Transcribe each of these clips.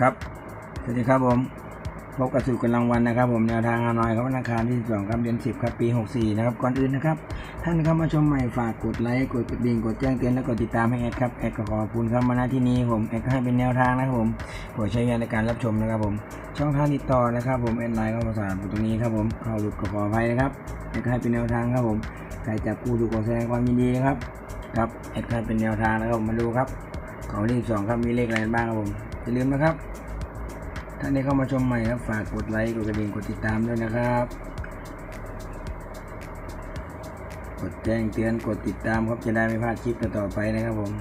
ครับ สวัสดีครับผม พบกับสู่กันรางวัลนะครับ ผมแนวทางฮานอยครับวันอังคารที่2ครับเดือน10ครับปี 64 นะครับ ก่อนอื่นนะครับ ท่านเข้ามาชมใหม่ฝากกดไลค์ กดกระดิ่ง กดแจ้งเตือน และกดติดตามให้แอดครับ แอดก็ขอบคุณครับมาณที่นี้ผมแอดก็ให้เป็นแนวทางนะครับผมโปรดใช้งานในการรับชมนะครับผม ช่องทางติดต่อนะครับผมแอดไลน์เข้ามาสาตรงนี้ครับผมเข้าหลุดก็ขออภัยนะครับแอดก็ให้เป็นแนวทางครับผมใครจับคู่ถูกขอแสดงความยินดีนะครับ ครับแอดก็ให้เป็นแนวทางนะครับมาดูครับของรีบสองครับมีเลขอะไรบ้างครับผม อย่าลืมนะครับท่านที่เข้ามาชมใหม่ครับ ฝากกดไลค์กดกระดิ่งกดติดตามด้วยนะครับ กดแจ้งเตือนกดติดตามครับจะได้ไม่พลาดคลิปต่อๆไปนะครับผม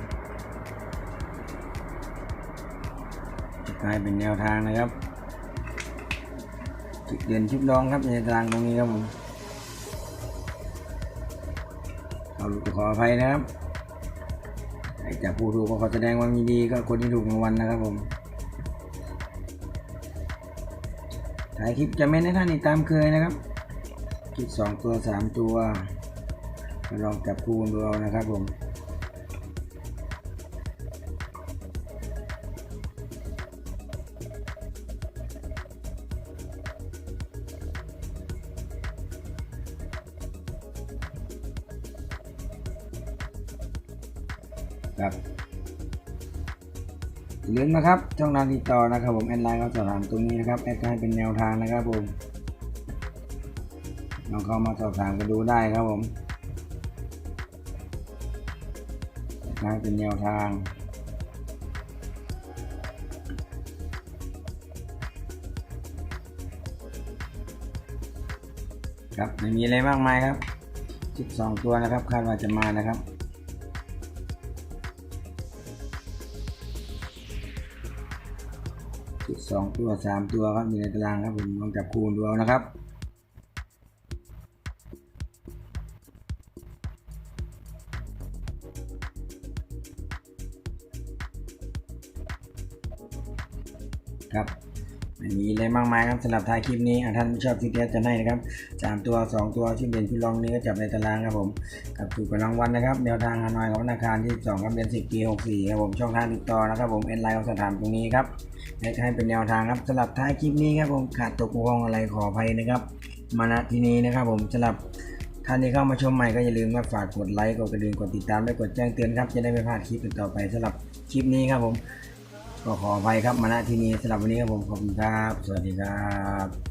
จะกลายเป็นแนวทางนะครับจุดเด่นชุดรองครับในตารางตรงนี้ครับผมเอาขออภัยนะครับ ใครจะผู้ถูกก็ขอแสดงความยินดีก็คนที่ถูกรางวัลนะครับผมถ่ายคลิปจะไม่ให้ท่านติดตามเคยนะครับ คลิปสองตัวสามตัวมาลองจับคู่ดูเอานะครับผม ครับอย่าลืมนะครับช่องทางติดต่อนะครับผมแอดไลน์ก็สอบถามตรงนี้นะครับแอดให้เป็นแนวทางนะครับผมลองเข้ามาสอบถามกันดูได้ครับผมแอดให้เป็นแนวทางครับไม่มีอะไรมากมายครับ 12 ตัวนะครับคาดว่าจะมานะครับ จุดสองตัวสามตัวครับอยู่ในตารางครับผมลองจับคูณดูเอานะครับครับไม่มีอะไรมากมายครับสำหรับท้ายคลิปนี้ท่านชอบที่แท้จะให้นะครับสามตัวสองตัวชื่อเด่นที่ลองนี้ก็จับในตารางครับผมกับถูกกับรางวัลนะครับแนวทางฮานอยของธนาคารที่สองครับเดือนสิบปีหกสี่ครับผมช่องทางติดต่อนะครับผมเอ็นไลน์ของสถานตรงนี้ครับ ให้ให้เป็นแนวทางครับสำหรับท้ายคลิปนี้ครับผมขาดตกบกพร่องอะไรขออภัยนะครับ มาณที่นี้นะครับผมสำหรับท่านที่เข้ามาชมใหม่ก็อย่าลืมมาฝากกดไลค์กดกระดิ่งกดติดตามและกดแจ้งเตือนครับจะได้ไม่พลาดคลิปต่อไปสำหรับคลิปนี้ครับผม ก็ขออภัยครับมาณที่นี้สำหรับวันนี้ครับผมขอบคุณครับ สวัสดีครับ